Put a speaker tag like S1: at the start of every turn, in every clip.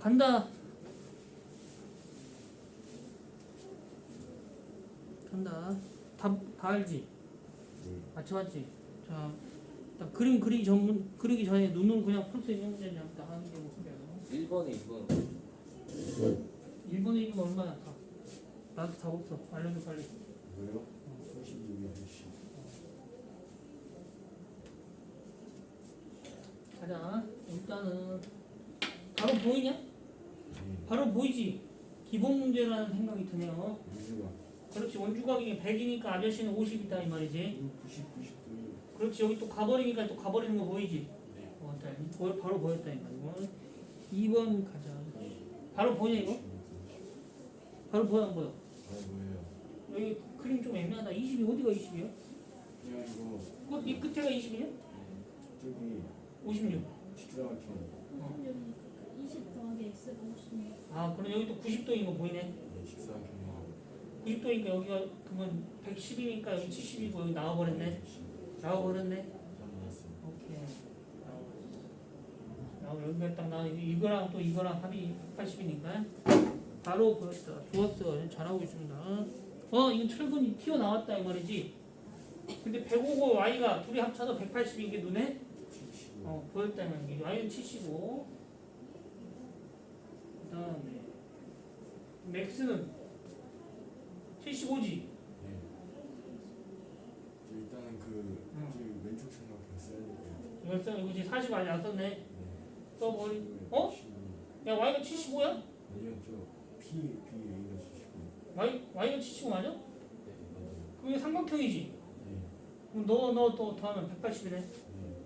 S1: 간다. 간다. 다, 다 알지?
S2: 네.
S1: 맞춰봤지? 자, 그림 그리기 전문 그리기 전에 눈으로 그냥 풀수 있는 문제냐 다 하는 게 목표야.
S3: 1번에 2번
S1: 1번에 1번 얼마야? 다. 나도 다 없어. 알려줘 빨리.
S2: 뭐요? 36이 아저씨.
S1: 가자. 일단은 바로 보이냐?
S2: 네.
S1: 바로 보이지? 기본 문제라는 생각이 드네요. 그렇지. 원주각이 100이니까 아저씨는 50이다 이 말이지.
S2: 90, 90도.
S1: 그렇지. 여기 또 가버리니까 또 가버리는 거 보이지?
S2: 네.
S1: 어, 다 보- 바로 보였다 이 말이고. 2번 가자. 바로 보이냐 이거? 바로 보여 안 보여?
S2: 아 뭐예요?
S1: 여기 그림 좀 애매하다. 20이 어디가 20이야?
S2: 그냥 이거
S1: 끝, 이 끝에가 20이냐?
S2: 저기
S1: 56.
S2: 직사각형.
S1: 어.
S4: 20 더하기 x가 50이에요.
S1: 아, 그럼 여기 또 90도인 거 보이네.
S2: 네, 직사각형하고.
S1: 90도니까 여기가 그러면 110이니까 여기 70이고 여기 나와버렸네. 나와버렸네.
S2: 나왔어요.
S1: 오케이. 나와 여기가 딱 나와. 이거랑 또 이거랑 합이 180이니까 바로 보였다. 좋았어. 잘하고 있습니다. 어, 이거 철근이 튀어 나왔다 이 말이지. 근데 105고 y가 둘이 합쳐서 180인 게 눈에
S2: 70.
S1: 어, 보였다 이 말이지. y는 75. 그다음에 맥스는 75지.
S2: 네. 저 일단은 그
S1: 응.
S2: 저기 왼쪽 삼각형 써야 될것 같아요.
S1: 이걸 써 이거지 40 아직 안 썼네.
S2: 네.
S1: 써버리.
S2: 75,
S1: 어?
S2: 75.
S1: 야 y가 75야?
S2: 아니요, 저 P, P, A가 75.
S1: y y가 75 맞아?
S2: 네.
S1: 그게 삼각형이지.
S2: 네.
S1: 그럼 너 너 또 더하면 180이네.
S2: 네.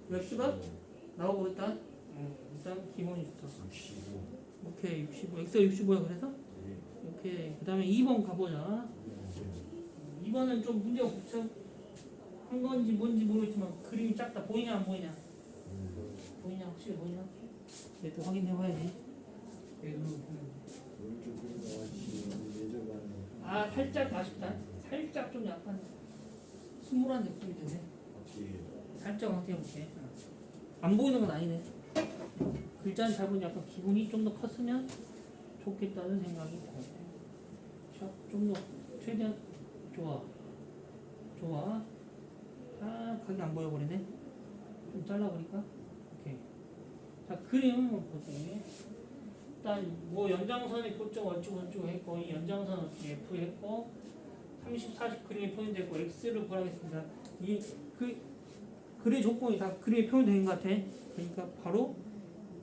S1: 웹스가? 나오고 있다. 음, 일단 기본이 좋다.
S2: 65.
S1: 오케이 65. x가 65야 그래서?
S2: 네.
S1: 오케이. 그 다음에 2번 가보자.
S2: 네.
S1: 2번은 좀 문제가 복잡한 건지 뭔지 모르겠지만 그림이 작다. 보이냐 안 보이냐?
S2: 음.
S1: 보이냐 확실히 보이냐? 확인해봐야지.
S2: 오른쪽 그림 나와지 예절가는
S1: 아 살짝 아쉽다. 살짝 좀 약간 스물한 느낌이 드네.
S2: 어떻게
S1: 살짝 확대해 볼게. 안 보이는 건 아니네. 글자는 잘 보니 약간 기분이 좀 더 컸으면 좋겠다는 생각이 들어요. 좀더 최대한 좋아. 좋아. 아, 각이 안 보여버리네. 좀 잘라버릴까? 오케이. 자, 뭐 보지. 일단 뭐 연장선의 교점 어쩌고 저쩌고 했고 이 연장선 어떻게 F 했고 30, 40 그림이 표현됐고 X를 보라겠습니다. 이 그 글의 조건이 다 그림에 표현된 것 같아. 그러니까 바로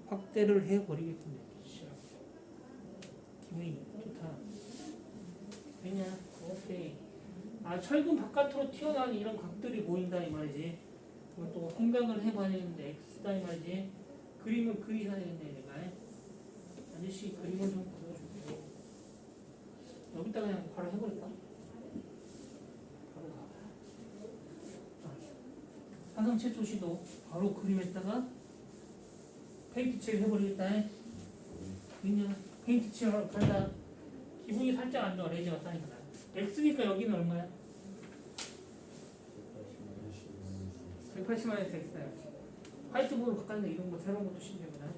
S1: 확대를 해버리겠습니다. 기분이 좋다. 왜냐? 오케이. 아 철근 바깥으로 튀어나온 이런 각들이 보인다 이 말이지. 또 생각을 해봐야 되는데 X다 이 말이지. 그림을 그리셔야 되는데 내가 아저씨 그림을 좀 그려줄게. 여기다 그냥 바로 해버릴까? 바로 가봐. 화성 최초 시도 바로 그림에다가 페인트 칠 해버리겠다. 그냥 페인트 칠 간다. 기분이 살짝 안 좋아 레이저가 싸니까. X니까 여기는 얼마야? 180만 에서 X다. 화이트보드 바깥에 이런 거 새로운 것도 신기하구나.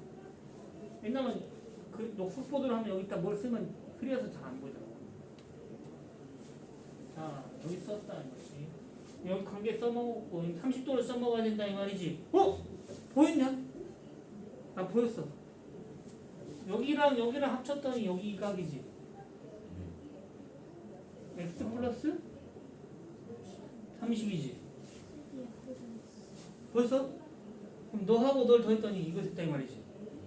S1: 왜냐면 그 녹색보드를 하면 여기다 뭘 쓰면 흐려서 잘 안 보이잖아. 자 여기 썼다 이 말이지. 여기 관계 써먹고 30도를 써먹어야 된다 이 말이지. 어? 보였냐? 아 보였어. 여기랑 여기랑 합쳤더니 여기 이 각이지. X 플러스 30이지. 벌써? 그럼 너하고 널 더했더니 이거 됐다 이 말이지.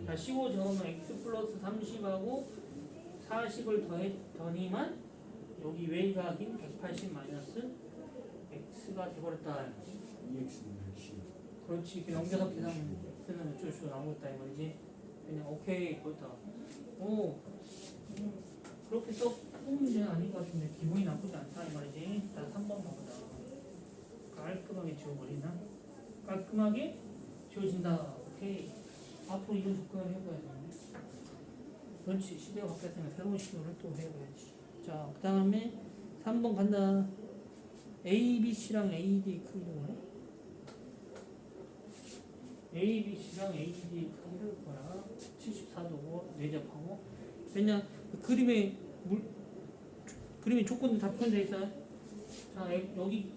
S1: 자, 15 적으면 x 플러스 30하고 40을 더했더니만 여기 외곽인 180 마이너스 x가 돼버렸다.
S2: EX는 110.
S1: 그렇지. 그 연결합 계산은 어쩔 수 나오겠다 이 말이지. 그냥 오케이 그렇다. 오 음, 그렇게 썩 문제는 아닌 것 같은데 기분이 나쁘지 않다 이 말이지. 자 3번 보자. 깔끔하게 지워버리나? 깔끔하게 지워진다. 오케이. 앞으로 이런 접근을 해봐야 되는데. 그렇지. 시대가 바뀌었으면 새로운 시도를 또 해봐야지. 자, 그 다음에 3번 간다. A, B, C랑 A, D 크기로 해. A, B, C랑 A, B 크기를 구하라 74도고 내접하고 됐냐 그 그림에 물 그림에 조건들 다 표현되어 있어요 자 에- 여기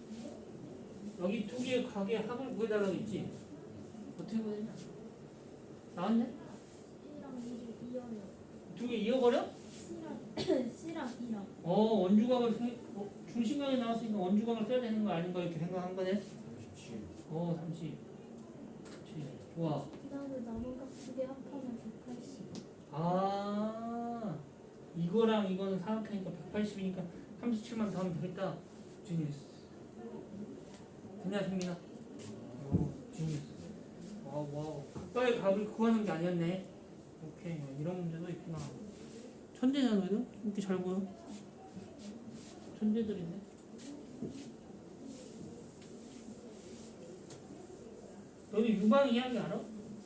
S1: 여기 두 개의 각의 합을 구해달라고 했지 어떻게 구해냐 나왔네?
S4: C랑 2를 이어요.
S1: 두개 이어버려?
S4: C랑 2랑
S1: 어 원주각을 생- 어, 중심각이 나왔으니까 원주각을 써야 되는 거 아닌가 이렇게 생각한 거네 37어30 좋아
S4: 그 다음에 남은 각두개 합하면 180.
S1: 아 이거랑 이거는 사각하니까 180이니까 37만 더 하면 되겠다. 지니스. 됐냐 승민아 오 지니스. 와우 와우. 가까이 값을 구하는 게 아니었네. 오케이. 이런 문제도 있구나. 천재냐 너희들? 이렇게 잘 보여 천재들이네 너희 유방 이야기 알아?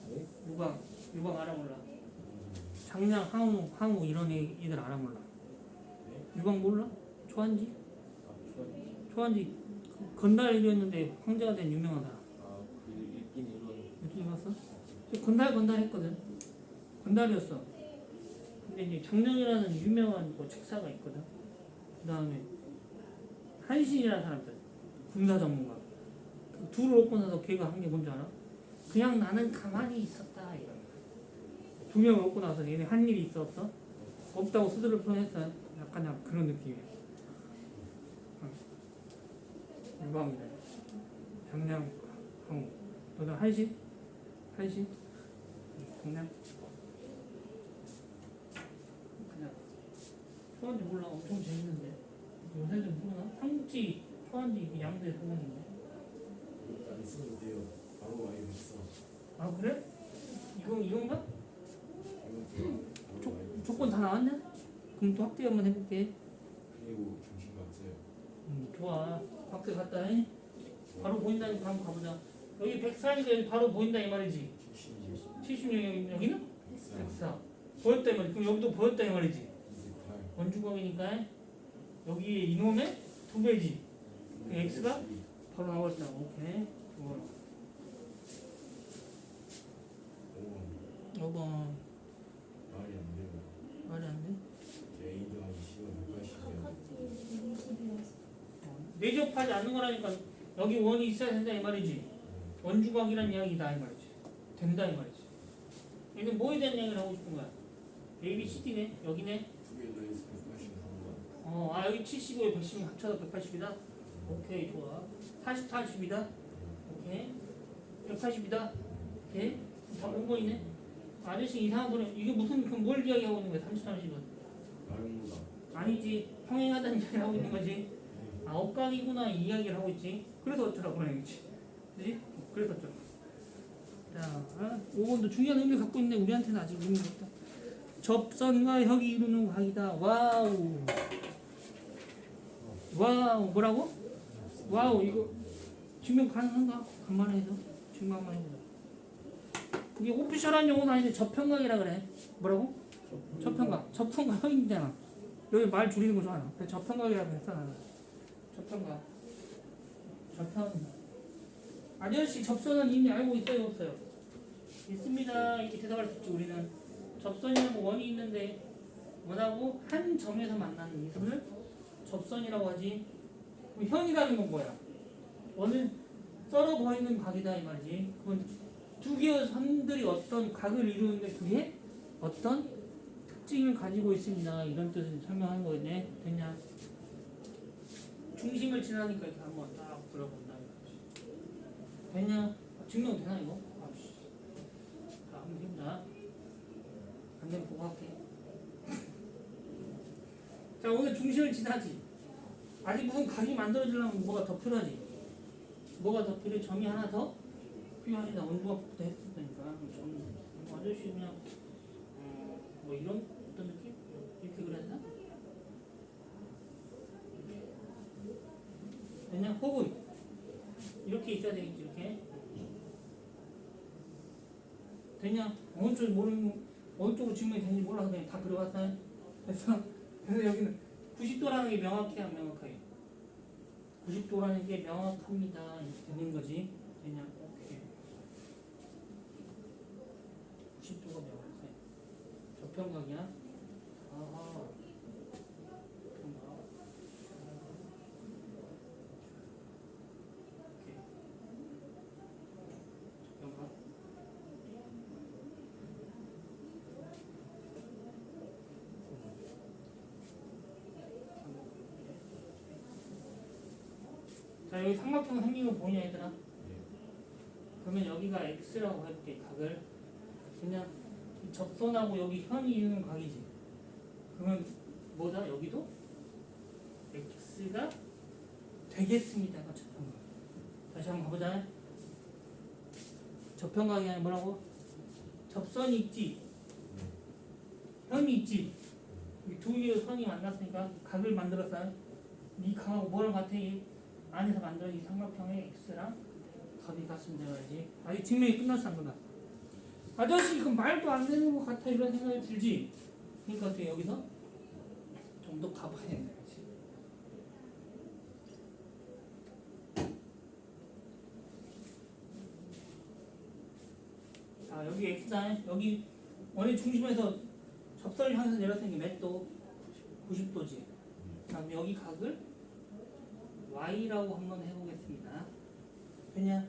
S3: 네?
S1: 유방. 유방 알아 몰라 장량, 항우, 항우 이런 애, 애들 알아 몰라. 유방 몰라? 초한지? 초한지 그 건달이었는데 황제가 된 유명한 사람. 느낌 봤어? 건달 건달 했거든. 건달이었어. 근데 이제 장량이라는 유명한 뭐 책사가 있거든. 그 다음에 한신이라는 사람들 군사 전문가. 그 둘을 얻고 나서 걔가 한 게 뭔지 알아? 그냥 나는 가만히 있었다. 두 명을 얻고 나서 얘네 한 일이 있어 없어? 없다고 스스로 표현했어요. 약간 약간 그런 느낌이에요. 어. 유방이다. 장량 항우. 너는 한신? 한신? 장량? 그냥 초한지 몰라 엄청 재밌는데 요새도 모르나? 삼국지 초한지 양대 소문인데
S2: 안 쓰면 돼요 바로 와요 있어
S1: 아 그래? 이거 이건가?
S2: 있어.
S1: 조건 다 나왔냐? 그럼 또 확대 한번 해볼게.
S2: 그리고 중심각 써요
S1: 음, 좋아. 확대 갔다. 해 바로 보인다니까 한번 가보자. 여기 104니까 여기 바로 보인다 이 말이지.
S2: 70
S1: 76 여기는?
S2: 104
S1: 104 보였다 이 말이지. 그럼 여기도 보였다 이 말이지.
S2: 28
S1: 원주각이니까 여기에 이놈의 두 배지. 그 X가? 바로 나왔다. 오케이. 좋아
S2: 5번
S1: 5번
S2: 말이 안 돼요
S1: 말이 안 돼?
S2: A 더하기 C가 180이야
S4: 각각이 120이라서.
S1: 내접하지 않는 거라니까 여기 원이 있어야 된다 이 말이지. 원주각이란 이야기다 이 말이지. 된다 이 말이지. 얘는 뭐에 대한 이야기를 하고 싶은 거야? A, B, C, D네? 여기네?
S2: 두개 더해서 180
S1: 어, 아 여기 75에 110이 합쳐서 180이다? 오케이 좋아. 40, 40이다? 오케이. 180이다? 오케이. 다 5번이네? 아저씨 이상한 소리. 이게 무슨 그뭘 이야기하고 있는 거야? 30, 30은?
S2: 나름보다
S1: 아니지. 평행하다는 이야기를 하고 있는 거지 아 억각이구나 이 이야기를 하고 있지. 그래서 어쩌라고 그러는 거지. 그지? 그래서 어쩌라고 자 아, 5번도 중요한 의미를 갖고 있는데 우리한테는 아직 의미가 없다. 접선과 혁이 이루는 각이다. 와우. 와우. 뭐라고? 와우. 이거 증명 가능한가? 간만에 해서? 증명 한번 해보자 이게 오피셜한 용어는 아닌데 접평각이라 그래. 뭐라고? 접평각. 접평각. 혁이잖아. 여기 말 줄이는 거 접평각이라고 했어 나는 접평각 접평 아저씨 접선은 이미 알고 있어요 없어요? 있습니다. 이렇게 대답할 수 있지 우리는. 접선이라고 원이 있는데 원하고 한 점에서 만나는 이선을 접선이라고 하지. 그럼 현이라는 건 뭐야? 원을 썰어 보이는 각이다 이 말이지. 그건 두 개의 선들이 어떤 각을 이루는데 그게 어떤 특징을 가지고 있습니다. 이런 뜻을 설명하는 거겠네. 됐냐? 중심을 지나니까 이렇게 한번 딱 들어본다. 됐냐? 아, 증명 되나 이거? 아씨. 자, 한번 해보자. 안 되면 보고 할게. 자, 오늘 중심을 지나지. 아직 무슨 각이 만들어지려면 뭐가 더 필요하지? 뭐가 더 필요해? 점이 하나 더 필요하지. 나 원부각부터 했었으니까. 점, 뭐 아저씨 그냥, 어, 뭐 이런 어떤 느낌? 이렇게 그랬나? 왜냐? 혹은 이렇게 있어야 되겠지 이렇게 됐냐? 어느 쪽 모르 어느 쪽으로 증명이 되는지 몰라서 그냥 다 들어갔어요 그래서 그래서 여기는 90도라는 게 명확해요 명확하게 90도라는 게 명확합니다 이렇게 되는 거지 됐냐? 오케이 90도가 명확해 저평각이야 자 여기 삼각형 생긴 거 보이냐 얘들아? 그러면 여기가 x라고 해볼게 각을. 그냥 이 접선하고 여기 현이 있는 각이지. 그러면 뭐다? 여기도? X가 되겠습니다가 저평각. 다시 한번 가보자. 저평각이 아니라 뭐라고? 접선이 있지? 현이 있지? 이두 개의 선이 만났으니까 각을 만들었다 이 각하고 뭐랑 같아? 이 안에서 만든 이 삼각형의 x랑 답이 같으면 되어야지. 아직 증명이 끝났어 안 끝났어? 아저씨 이거 말도 안 되는 것 같아 이런 생각이 들지? 그러니까 어떻게 여기서 좀 더 가봐야 된다? 자 여기 x다 여기 원의 중심에서 접선을 향해서 내렸으니 몇 도? 90도지 그다음 여기 각을 y라고 한번 해보겠습니다. 왜냐?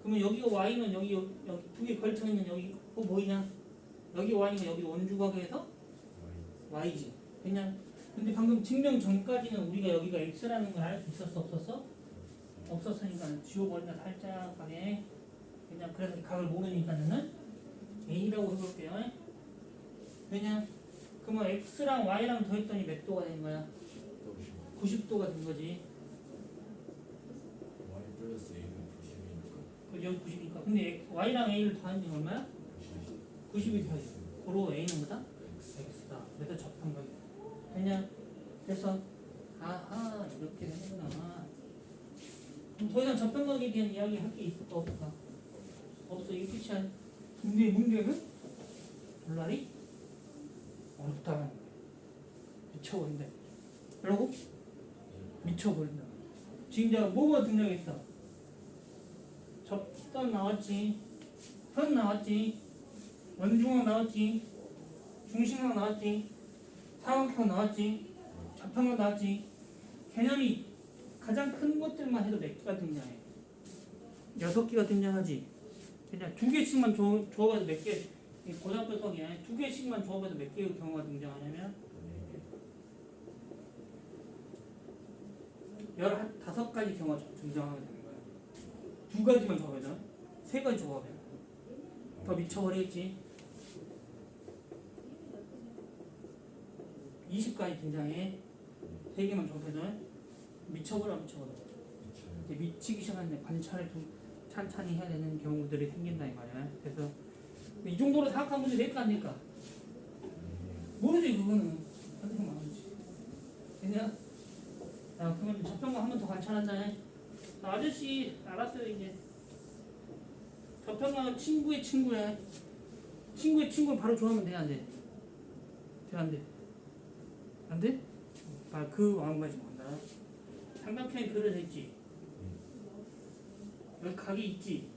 S1: 그러면 여기가 y는 여기 여기 두 개 걸쳐 있는 여기 뭐 보이냐? 여기 y가 여기 원주각에서 y지. 왜냐? 근데 방금 증명 전까지는 우리가 여기가 x라는 걸 알 수 있었어 없었어? 없었으니까 지워버린다 살짝 가게. 그냥 그래서 이 각을 모르니까는 a라고 해볼게요. 왜냐? 그러면 x랑 y랑 더했더니 몇 도가 된 거야? 90도가 된 거지.
S2: 플러스 A는 90이니까
S1: 그 여기 90이니까. 근데 y랑 a를 더하는 게 얼마야? 90이 돼야지. 고로 a는 뭐다? x다. 그래서 접한 거야 그냥 그래서 아하 이렇게 되는구나. 그럼 더 이상 접평각에 대한 이야기 할 게 있을까 없을까? 없어. 이 끝이야. 근데 문제는 물날이 어렵다는 거야. 미쳐버린다. 그러고 미쳐버린다. 지금 내가 뭐가 등장했어? 접선 나왔지, 선 나왔지, 원중앙 나왔지, 중심각 나왔지, 사각형 나왔지, 좌평각 나왔지. 개념이 가장 큰 것들만 해도 몇 개가 등장해? 여섯 개가 등장하지. 그냥 두 개씩만 조, 조합해도 몇 개, 이 고등학교 수학이 아니라 두 개씩만 조합해도 몇 개의 경우가 등장하냐면 열다섯 가지 경우가 등장하게 거야. 두 가지만 조합해도 세 가지 조합해. 더 미쳐버리겠지. 20가지 등장해. 세 개만 조합해도 미쳐버려 미쳐버려. 이제 미치기 시작하는데 관찰을 좀 찬찬히 해야 되는 경우들이 생긴다 이 말이야. 그래서 이 정도로 생각하면 문제 될까 안 될까? 모르지 그거는. 어떻게 말하지? 그냥 자 그러면 저평가 한번 더 관찰한다. 자, 아저씨 알았어요 이제. 저평가 친구의 친구야. 친구의 친구를 바로 좋아하면 돼 안 돼? 돼 안 돼? 안 돼? 아, 그 마음가짐 간다. 삼각형이 그려져 있지. 여기 각이 있지.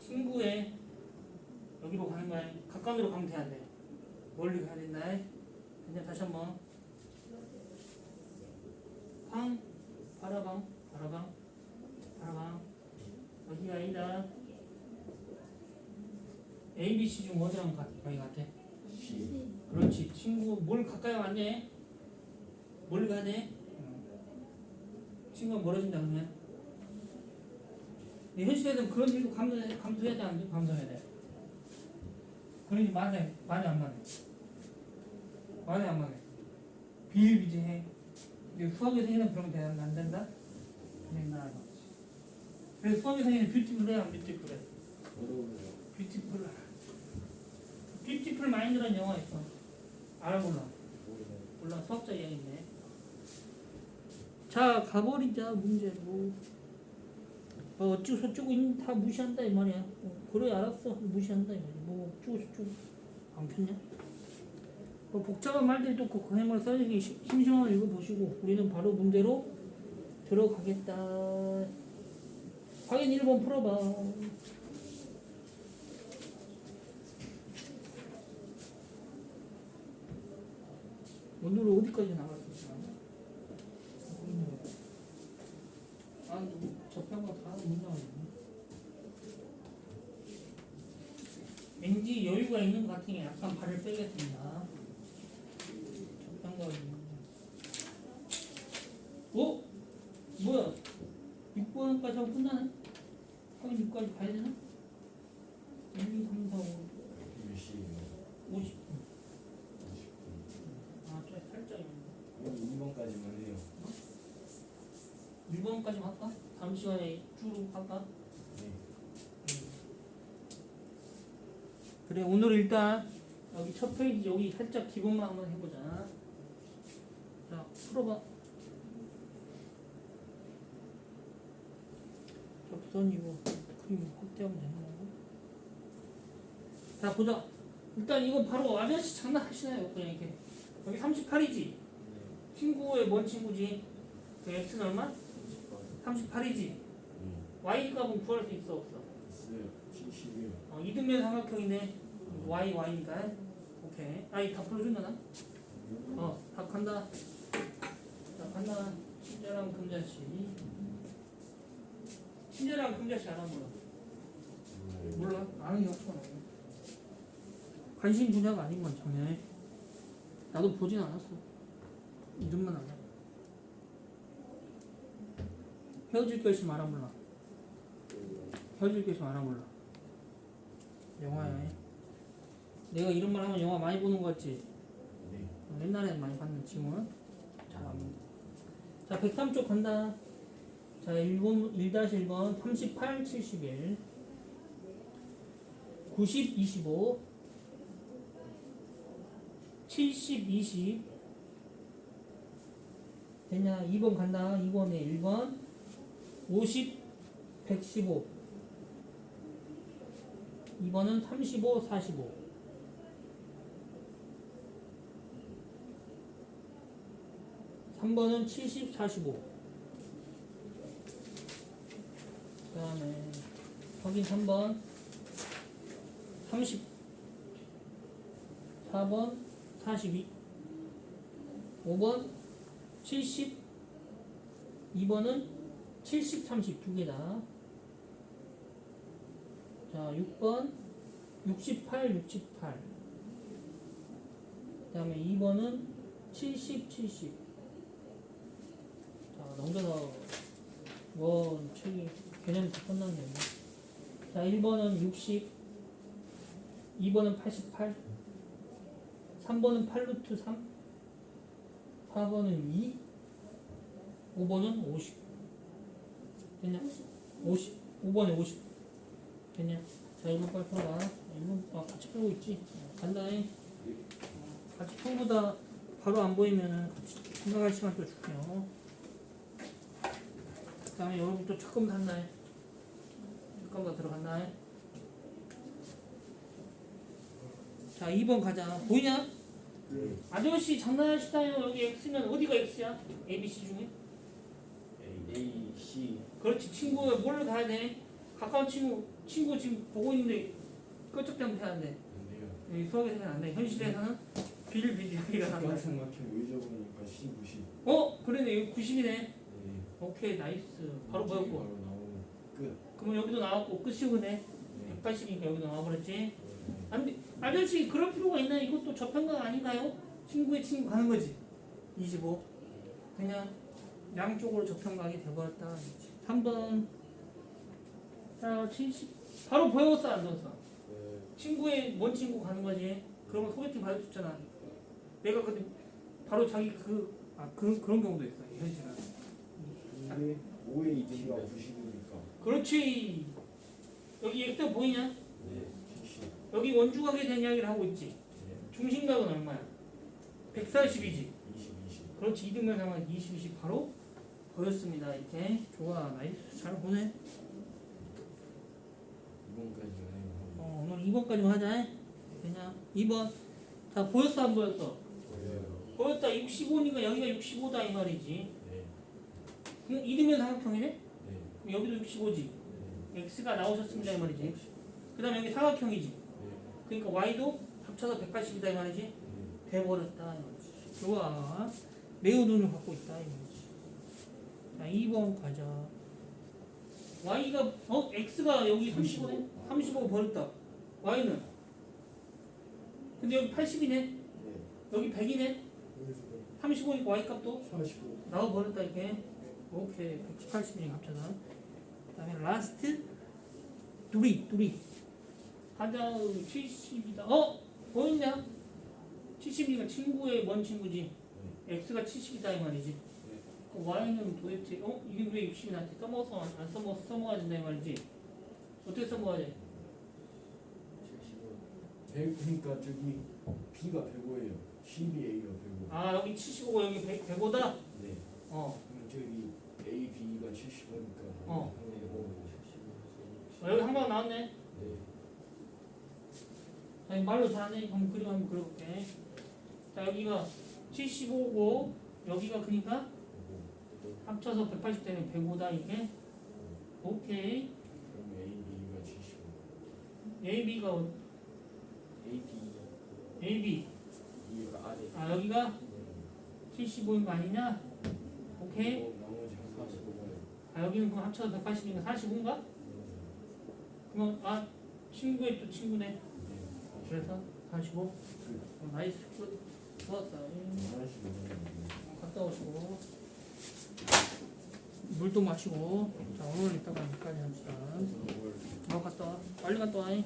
S1: 친구의 여기로 가는 거야. 가까운데로 가면 돼 안 돼? 멀리 가야 된다. 그냥 다시 한번. 방, 바라방, 바라방, 바라방. 여기가 아니다. A, B, C 중 어디랑 가, 가기 같아?
S2: C
S1: 그렇지. 친구 뭘 가까이 왔네? 멀리 가네? 친구가 멀어진다 그러면? 네, 현실에서는 그런 일도 감수, 감수해야 돼, 안 돼? 감수해야 돼. 그러니 만에, 만에 안 만에. 만에 안 만에. 비일비재해. 이제 수학에서는 그러면 돼, 안 된다? 나아가. 그래서 수학에서는 뷰티풀해, 안 뷰티풀해? 뷰티풀. 뷰티풀 마인드라는 영화 있어. 알아 몰라? 몰라. 수학자 이야기인데. 자 가버리자 문제 뭐 어, 어쩌고 저쩌고 있는 다 무시한다 이 말이야. 어, 그래 알았어. 무시한다 이 말이야. 뭐 어쩌고 저쩌고. 안 폈냐 뭐 복잡한 말들이 또 그 해물 써있기 심심하면 읽어보시고 우리는 바로 문제로 들어가겠다 확인 1번 풀어봐 오늘은 어디까지 나오네. 왠지 여유가 있는 것 같으니 약간 발을 빼겠습니다. 어? 뭐야? 6번까지 하고 끝나네? 확인 6까지 가야 되나? 1, 2, 3, 4, 5,
S2: 몇 시에요?
S1: 50.
S2: 50분.
S1: 아, 좀 살짝 있네.
S2: 그럼 2번까지만 해요.
S1: 1번까지 할까? 다음 시간에 쭉 할까?
S2: 네.
S1: 그래 오늘 일단 여기 첫 페이지 여기 살짝 기본만 한번 해보자 자 풀어봐 접선 이거 그림 확대하면 되는 거고 자 보자 일단 이거 바로 아저씨 장난하시나요 그냥 이렇게 여기 38이지
S3: 네.
S1: 친구의 뭔 친구지 그 x는 얼마? 38이지
S2: 네.
S1: y 값은 구할 수 있어 없어
S2: 있어요. 70이요.
S1: 어, 이등변 삼각형이네. y y니까. 오케이. 아이 다 풀어준다 나? 어, 다 간다. 자, 간다. 친절한 금자씨. 친절한 금자씨 알아 몰라? 몰라? 아는 게 없어. 관심 분야가 아닌 건 정해. 나도 보진 않았어. 이름만 알아. 헤어질 결심 알아 몰라? 헤어질 결심 알아 몰라? 영화야. 내가 이런 말 하면 영화 많이 보는 거 같지?
S2: 네.
S1: 어, 옛날에는 많이 봤는데 지금은 잘 안 본다. 자, 103쪽 간다. 자, 1번, 1-1번, 38, 71, 90, 25, 70, 20. 됐냐? 2번 간다. 2번에 1번, 50, 115. 2번은 35, 45. 삼번은 70, 45. 그 다음에 확인 3번. 30 4번. 42 5번. 70 2번은 70, 30 두 개다. 자 6번. 68, 68 그 다음에 2번은 70, 70 자, 넘겨서 원, 책 이 개념 다 끝났네. 자, 1번은 60, 2번은 88, 3번은 8루트 3, 4번은 2, 5번은 50. 됐냐? 50. 5번에 50. 됐냐? 자, 1번 빨리 풀어봐. 1번, 아, 같이 풀고 있지? 어, 간다잉. 어, 같이 풀고다 바로 안 보이면은 같이 생각할 시간 또 줄게요. 그 다음에 여러분 또 한다. 조금 더 들어간다. 자, 2번 가자. 보이냐?
S2: 네.
S1: 아저씨 장난하시나요? 여기 X면 어디가 X야? A, B, C 중에?
S2: A.
S3: C.
S1: 그렇지. 친구 뭘로 가야 돼? 가까운 친구, 친구 지금 보고 있는데 끄적대면
S2: 돼요.
S1: 여기 수학에서는 안 돼. 현실에서는 비일비재하기가 한다.
S2: 같은 막힌 의적으니까 C 90.
S1: 어? 그러네. 여기 90이네.
S2: 네.
S1: 오케이, 나이스. 바로 보였고.
S2: 바로 나오는 끝.
S1: 그러면 여기도 나왔고 끝이 오네.
S2: 네.
S1: 180이니까 여기도 나와버렸지.
S2: 네.
S1: 안 돼. 아저씨 그럴 필요가 있나? 이것도 저평가 아닌가요? 친구의 친구 가는 거지. 25. 그냥 양쪽으로 저평가하게 돼버렸다. 3번. 자, 70. 바로 보였어, 안 보였어?
S3: 네.
S1: 친구의 먼 친구 가는 거지. 그러면 소개팅 받을 수 있잖아. 내가 근데 바로 자기 그, 아, 그런, 그런 경우도 있어, 현실은.
S2: 근데 5의 2T가 90이니까.
S1: 그렇지. 여기 X 보이냐?
S2: 네. 70.
S1: 여기 원주각에 대한 이야기를 하고 있지.
S2: 네.
S1: 중심각은 얼마야? 140이지.
S2: 20, 20.
S1: 그렇지 이등변 상황 20, 20 바로 보였습니다 이렇게 좋아 나이스 잘 보네
S2: 2번까지만 해요.
S1: 어, 오늘 2번까지만 하자 그냥 2번 자 보였어 안 보였어?
S2: 보여요.
S1: 보였다 65니까 여기가 65다 이 말이지
S2: 네.
S1: 그럼 이등변 삼각형이네?
S2: 네.
S1: 여기도 65지
S2: 네.
S1: x가 나오셨습니다 이 말이지 그 다음에 여기 사각형이지
S2: 네.
S1: 그러니까 y도 합쳐서 180이다 이 말이지
S2: 네.
S1: 돼버렸다 이 말이지 좋아. 매우 눈을 갖고 있다 이거지. 자 2번 가자. y가 어 x가 여기 35네. 35 버렸다. y는 근데 여기 80이네.
S2: 네.
S1: 여기 100이네.
S2: 여기서
S1: 35니까 y 값도
S2: 45.
S1: 나도 버렸다 이게. 오케이 180이니 합쳐서. 그 다음에 라스트 둘이 둘이 가자 70이다. 어 보이냐? 70이니까 친구의 뭔 친구지? x가 70이다 이 말이지. 그 y는 도대체 어 이게 왜 60이 나지? 써먹어서 안- 안 써먹어서 써먹어야 된다 이 말이지. 어떻게 써먹어야 돼?
S2: 100, 그러니까 저기 B가 105예요. 12A가 105.
S1: 아 여기 75 여기 100, 105다.
S2: 네.
S1: 어.
S2: 그럼 저기 A, B가 75니까.
S1: 어. 어, 여기 한 방 나왔네.
S2: 네.
S1: 자, 이거 말로 잘하네. 그럼 그림 한번 그려볼게. 자 여기가 75고 여기가 그러니까 합쳐서 180 되면 105다 이게. 오케이.
S2: 그럼 A, B가 75.
S1: A, B가 어-
S3: A, B,
S1: A, B.
S3: 아래.
S1: 아 여기가 75인 거 아니냐? 오케이. 아 여기는 그럼 합쳐서 180이니까 45인가? 그러면 아 친구의 또 친구네.
S2: 네.
S1: 그래서 45. 어, 나이스 굿. 좋았어. 갔다 오시고 물도 마시고 자 오늘 이따가 여기까지 합시다. 어 갔다 와. 빨리 갔다 와. 잉.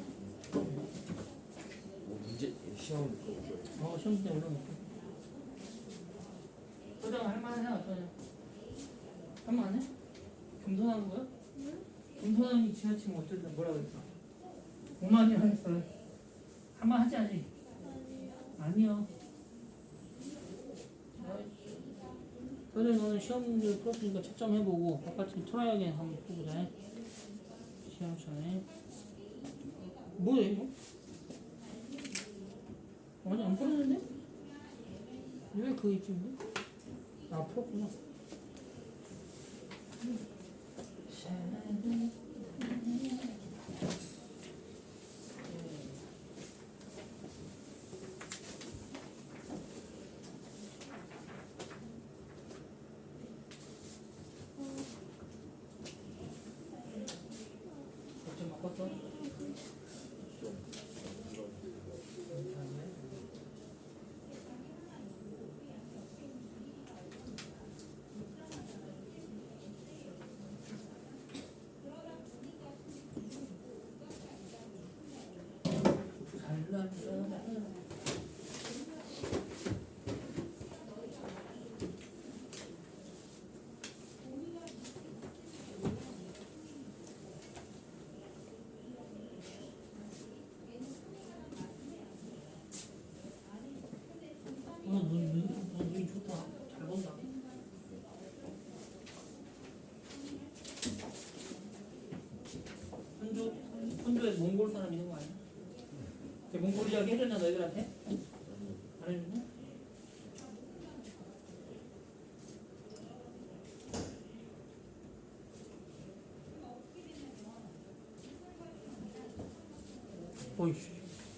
S3: 뭐 문제 시험
S1: 어 시험 때 올려놓게. 소장 할만해 어떠냐? 할만해? 겸손한 거야? 겸손함이 지나치면 어쩌다 뭐라 그랬어? 오만이라 했어. 할만하지 않니? 아니요. 그래 너는 시험 문제 풀었으니까 채점 해보고 바깥에 트라이어겐 한번 해보자. 시험 시간에. 뭐야 이거? 아니 안 풀었는데? 왜 그거 있지? 아 풀었구나. Thank you. 몽골 사람 있는 거 아니야? 걔 몽골 이야기 해줬냐, 너희들한테?